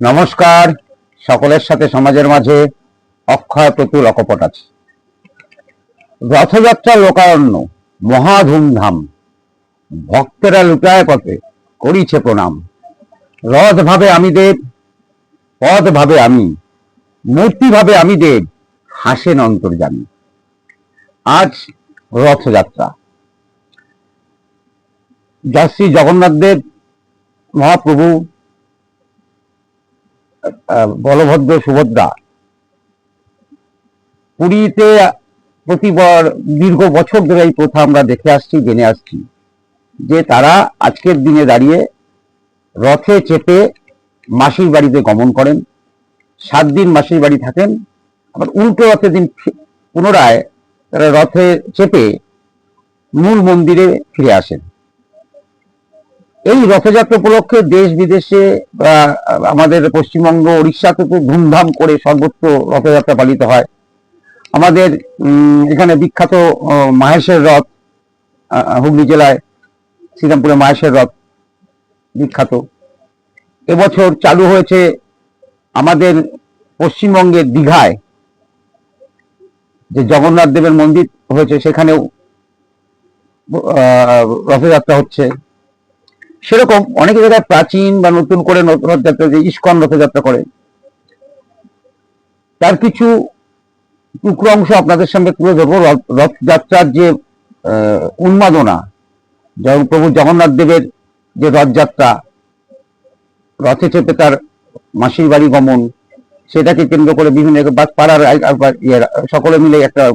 নমস্কার, সকলের সাথে সমাজের মাঝে অক্ষয় প্রতুল অকপট আছে। রথযাত্রা লোকারণ্য, মহা ধুমধাম। ভক্তেরা লুটায় পথে, করিছে প্রণাম। রথ ভাবে আমি দেব পদ ভাবে আমি মূর্তি ভাবে আমি দেব হাসেন অন্তর্জামী আজ রথযাত্রা। যা শ্রী জগন্নাথ দেব, মহাপ্রভু বলভদ্র সুভদ্রা। পুরীতে প্রতিবার দীর্ঘ বছর ধরে এই প্রথা আমরা দেখে আসছি, জেনে আসছি যে তারা আজকের দিনে দাঁড়িয়ে রথে চেপে মাসির বাড়িতে গমন করেন, সাত দিন মাসির বাড়ি থাকেন, আবার উল্টো রথের দিন পুনরায় তারা রথে চেপে মূল মন্দিরে ফিরে আসেন। এই রথযাত্রা উপলক্ষে দেশ বিদেশে আমাদের পশ্চিমবঙ্গ উড়িষ্যাতে তো ধুমধাম করে সর্বত্র রথযাত্রা পালিত হয়। আমাদের এখানে বিখ্যাত মাহেশের রথ হুগলি জেলায় শ্রীরামপুরে মাহেশের রথ বিখ্যাত। এবছর চালু হয়েছে আমাদের পশ্চিমবঙ্গের দীঘায়। যে জগন্নাথ দেবের মন্দির হয়েছে, সেখানেও রথযাত্রা হচ্ছে। সেরকম অনেক জায়গায় প্রাচীন বা নতুন করে রথযাত্রা যে ইস্কন রথযাত্রা করে, তার কিছু টুকরো অংশ আপনাদের সামনে তুলে ধরবো। রথ- রথযাত্রার যে উন্মাদনা যেমন প্রভু জগন্নাথ দেবের যে রথযাত্রা, রথে চেপে তার মাসির বাড়ি গমন, সেটাকে কেন্দ্র করে বিভিন্ন পাড়ার সকলে মিলে একটা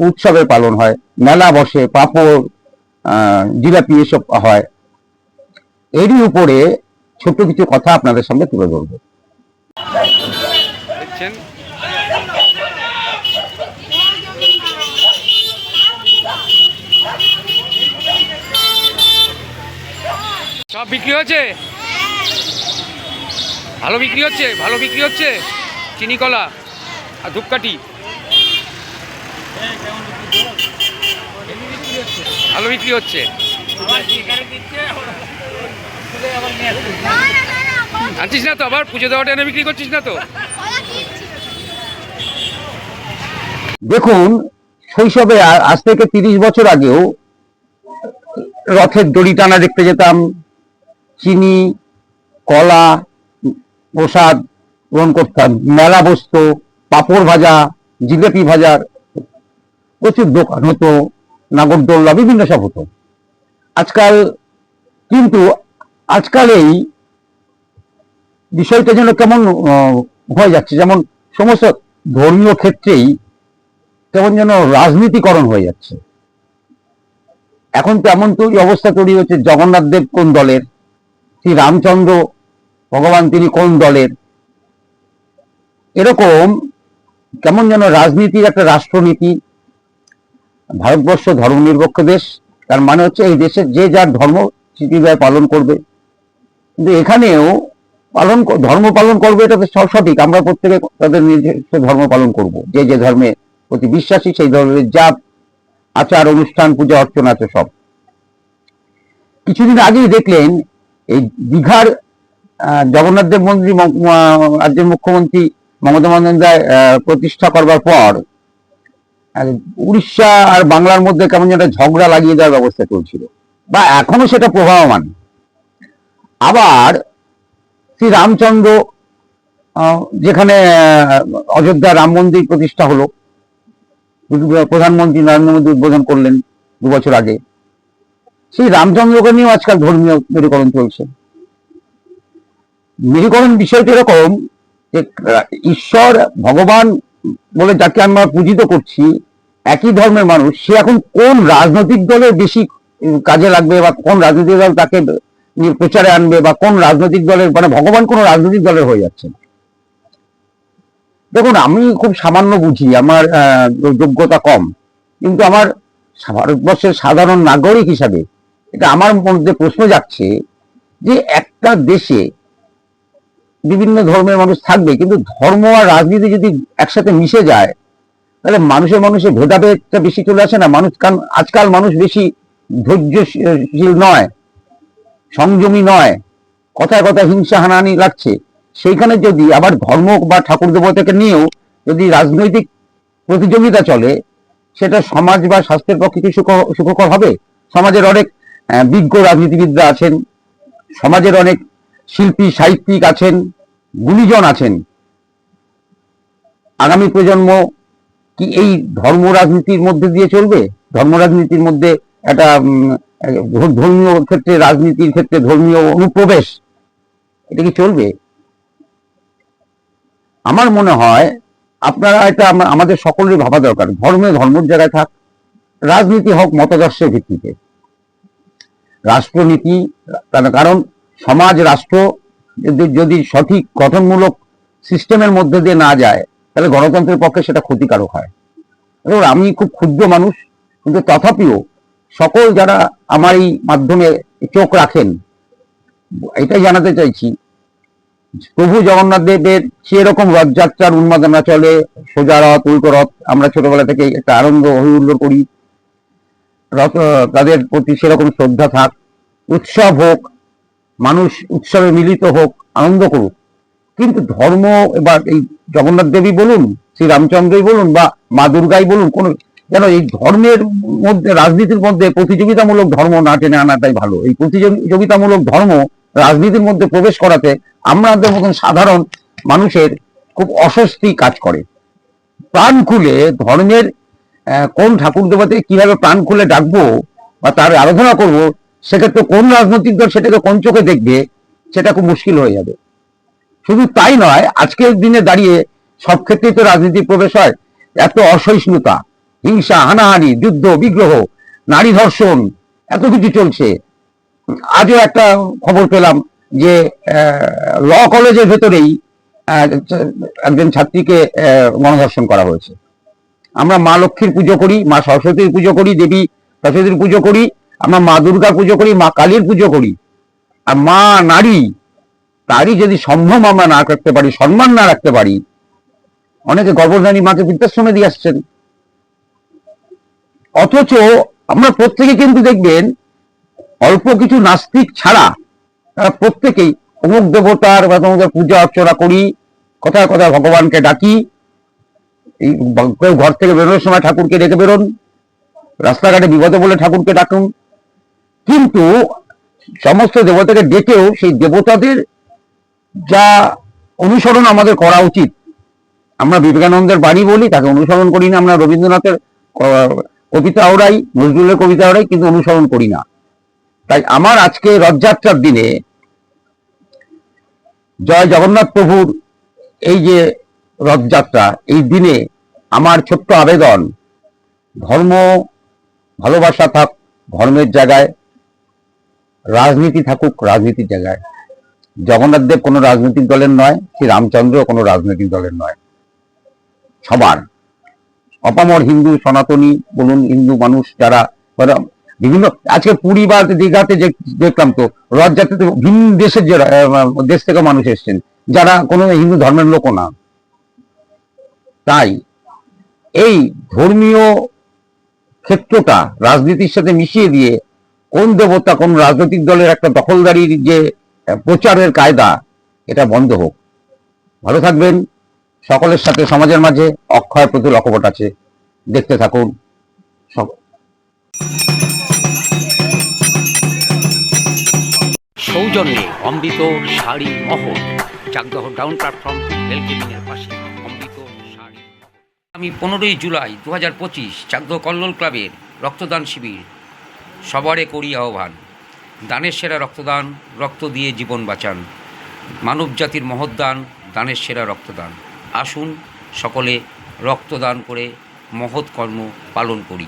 উৎসবের পালন হয়। মেলা বসে, পাঁপড় জিলাপি এসব হয়। এরই উপরে ছোট্ট কিছু কথা আপনাদের সামনে তুলে ধরবো। দেখছেন? সব বিক্রি হচ্ছে? ভালো বিক্রি হচ্ছে, ভালো বিক্রি হচ্ছে। চিনি কলা আর ধূপকাঠি। ভালো বিক্রি হচ্ছে। আনছিস না তো আবার? পুজো দেওয়াটা এনে বিক্রি করছিস না তো? দেখুন, শৈশবে আজ থেকে তিরিশ বছর আগেও রথের দড়ি টানা দেখতে যেতাম। চিনি, কলা, প্রসাদ গ্রহণ করতাম। মেলা বসতো, পাঁপড় ভাজা, জিলেপি ভাজার প্রচুর দোকান হতো নাগরদোল্লা বিভিন্ন সব হতো। আজকাল কিন্তু আজকাল এই বিষয়টা যেন কেমন হয়ে যাচ্ছে। যেমন সমস্ত ধর্মীয় ক্ষেত্রেই কেমন যেন রাজনীতিকরণ হয়ে যাচ্ছে। এখন তো এমন তৈরি অবস্থা তৈরি হচ্ছে, জগন্নাথ দেব কোন দলের, শ্রী রামচন্দ্র ভগবান তিনি কোন দলের? এরকম কেমন যেন রাজনীতির একটা রাষ্ট্রনীতি, ভারতবর্ষ ধর্ম ধর্মনিরপেক্ষ দেশ, তার মানে হচ্ছে এই দেশের যে যার ধর্ম স্বীকৃতি পালন করবে। কিন্তু এখানেও পালন ধর্ম পালন করবে, এটা তো সঠিক। আমরা প্রত্যেকে তাদের নিজস্ব ধর্ম পালন করব। যে যে ধর্মে প্রতি বিশ্বাসী, সেই ধর্মের যা আচার, অনুষ্ঠান, পূজা, অর্চনা আছে সব। কিছুদিন আগেই দেখলেন এই দীঘার জগন্নাথ দেব মন্দির রাজ্যের মুখ্যমন্ত্রী মমতা বন্দ্যোপাধ্যায় প্রতিষ্ঠা করবার পর উড়িষ্যা আর বাংলার মধ্যে কেমন একটা ঝগড়া লাগিয়ে দেওয়ার ব্যবস্থা চলছিল। বা এখনও সেটা প্রবাহমান আবার শ্রী রামচন্দ্র যেখানে অযোধ্যা রাম মন্দির প্রতিষ্ঠা হলো প্রধানমন্ত্রী নরেন্দ্র মোদী উদ্বোধন করলেন দু বছর আগে। সেই রামচন্দ্রকে নিয়েও আজকাল ধর্মীয় মেরুকরণ চলছে। মেরুকরণ বিষয়টা এরকম যে, ঈশ্বর, ভগবান বলে যাকে আমরা পূজিত করছি, একই ধর্মের মানুষ, সে এখন কোন রাজনৈতিক দলের বেশি কাজে লাগবে বা কোন রাজনৈতিক দল তাকে প্রচারে আনবে বা কোন রাজনৈতিক দলের মানে ভগবান কোন রাজনৈতিক দলের হয়ে যাচ্ছে দেখুন, আমি খুব সামান্য বুঝি, আমার যোগ্যতা কম। কিন্তু আমার ভারতবর্ষের সাধারণ নাগরিক হিসাবে এটা আমার মধ্যে প্রশ্ন যাচ্ছে যে একটা দেশে বিভিন্ন ধর্মের মানুষ থাকবে, কিন্তু ধর্ম আর রাজনীতি যদি একসাথে মিশে যায়, তাহলে মানুষের মানুষের ভেদাভেদটা বেশি চলে আসে না। মানুষ, কারণ আজকাল মানুষ বেশি ধৈর্যশীল নয়। সংযমী নয়। কথায় কথায় হিংসা হানাহানি লাগছে। সেইখানে যদি আবার ধর্ম বা ঠাকুর দেবতাকে নিয়েও যদি রাজনৈতিক প্রতিযোগিতা চলে, সেটা সমাজ বা স্বাস্থ্যের পক্ষে কি সুখ- সুখকর হবে? সমাজের অনেক বিজ্ঞ রাজনীতিবিদরা আছেন, সমাজের অনেক শিল্পী, সাহিত্যিক আছেন, গুণীজন আছেন। আগামী প্রজন্ম কি এই ধর্ম রাজনীতির মধ্যে দিয়ে চলবে? ধর্ম রাজনীতির মধ্যে একটা ধর্মীয় ক্ষেত্রে, রাজনীতির ক্ষেত্রে ধর্মীয় অনুপ্রবেশ, এটা কি চলবে? আমার মনে হয় আপনারা এটা আমাদের সকলেরই ভাবা দরকার। ধর্মে ধর্মের জায়গায় থাক, রাজনীতি হোক মতাদর্শের ভিত্তিতে। রাষ্ট্রনীতি কারণ- সমাজ, রাষ্ট্র যদি সঠিক গঠনমূলক সিস্টেমের মধ্যে দিয়ে না যায়, তাহলে গণতন্ত্রের পক্ষে সেটা ক্ষতিকারক হয়। আমি খুব ক্ষুদ্র মানুষ, কিন্তু তথাপিও সকল যারা আমার এই মাধ্যমে চোখ রাখেন, এটাই জানাতে চাইছি। প্রভু জগন্নাথ দেবের সেরকম রথযাত্রার উন্মাদনা চলে, সোজা রথ, উল্টো রথ, আমরা ছোটবেলা থেকে একটা আনন্দ হই করি। রথ তাদের প্রতি সেরকম শ্রদ্ধা থাক, উৎসব হোক, মানুষ উৎসবে মিলিত হোক, আনন্দ করুক। কিন্তু ধর্ম, এবার এই জগন্নাথ দেবী বলুন শ্রী রামচন্দ্রই বলুন বা মা দুর্গাই বলুন, কোন যেন এই ধর্মের মধ্যে, রাজনীতির মধ্যে প্রতিযোগিতামূলক ধর্ম না টেনে আনাটাই ভালো। এই প্রতিযোগিতামূলক ধর্ম রাজনীতির মধ্যে প্রবেশ করাতে আমাদের মতন সাধারণ মানুষের খুব অস্বস্তি কাজ করে। প্রাণ খুলে ধর্মের কোন ঠাকুর দেবতাকে কীভাবে প্রাণ খুলে ডাকবো বা তার আরাধনা করব, সেক্ষেত্রে কোন রাজনৈতিক দল সেটাকে কোন চোখে দেখবে, সেটা খুব মুশকিল হয়ে যাবে। শুধু তাই নয়, আজকের দিনে দাঁড়িয়ে সব ক্ষেত্রেই তো রাজনীতি প্রবেশ হয়, এত অসহিষ্ণুতা। হিংসা, হানাহানি, যুদ্ধ, বিগ্রহ, নারী ধর্ষণ, এত কিছু চলছে। আজও একটা খবর পেলাম যে ল কলেজের ভেতরেই একজন ছাত্রীকে গণধর্ষণ করা হয়েছে। আমরা মা লক্ষ্মীর পুজো করি, মা সরস্বতীর পুজো করি, দেবী সরস্বতীর পুজো করি, আমরা মা দুর্গার পুজো করি, মা কালীর পুজো করি। আর মা নারী, তারই যদি সম্ভ্রম আমরা না রাখতে পারি, সম্মান না রাখতে পারি, অনেকে গর্ভধারী মাকে বৃদ্ধাশ্রমে দিয়ে আসছেন। অথচ আমরা প্রত্যেকে কিন্তু দেখবেন, অল্প কিছু নাস্তিক ছাড়া তারা প্রত্যেকেই অমুক দেবতার বা তোমাদের পূজা অর্চনা করি কথায় কথায় ভগবানকে ডাকি, এই ঘর থেকে বেরোনোর সময় ঠাকুরকে ডেকে বেরোন, রাস্তাঘাটে বিপদে বলে ঠাকুরকে ডাকুন। কিন্তু সমস্ত দেবতাকে ডেকেও সেই দেবতাদের যা অনুসরণ আমাদের করা উচিত। আমরা বিবেকানন্দের বাণী বলি, তাকে অনুসরণ করি না আমরা রবীন্দ্রনাথের কবিতা ওরাই নজরুলের কবিতা ওরাই কিন্তু অনুসরণ করি না। তাই আমার আজকে রথযাত্রার দিনে জয় জগন্নাথ প্রভুর এই যে রথযাত্রা, এই দিনে আমার ছোট্ট আবেদন, ধর্ম, ভালোবাসা থাক, ধর্মের জায়গায়, রাজনীতি থাকুক, রাজনীতির জায়গায়। জগন্নাথ দেব কোনো রাজনৈতিক দলের নয়, শ্রী রামচন্দ্র কোনো রাজনৈতিক দলের নয়। সবার। অপামর হিন্দু সনাতনী বলুন, হিন্দু মানুষ যারা বিভিন্ন, আজকে পুরী বা দীঘাতে যে দেখলাম তো, রথযাত্রাতে ভিন্ন দেশের যে দেশ থেকে মানুষ এসেছেন, যারা কোনো হিন্দু ধর্মের লোকও না। তাই এই ধর্মীয় ক্ষেত্রটা রাজনীতির সাথে মিশিয়ে দিয়ে কোন দেবতা, কোন রাজনৈতিক দলের একটা দখলদারির যে প্রচারের কায়দা, এটা বন্ধ হোক। ভালো থাকবেন। সকলের সাথে, সমাজের মাঝে অক্ষয় প্রতি লক্ষ্যপট আছে। দেখতে থাকুন সৌজন্যে অমৃত শাড়ি মহল চাকদহ ডাউন প্ল্যাটফর্ম রেল পাশে অমৃত শাড়ি আমি পনেরোই জুলাই দু হাজার পঁচিশ চাকদহ কল্লোল ক্লাবের রক্তদান শিবির। সবারে করি আহ্বান। দানের সেরা রক্তদান, রক্ত দিয়ে জীবন বাঁচান। মানব জাতির মহৎদান দানের সেরা রক্তদান। আসুন সকলে রক্তদান করে মহৎ কর্ম পালন করি।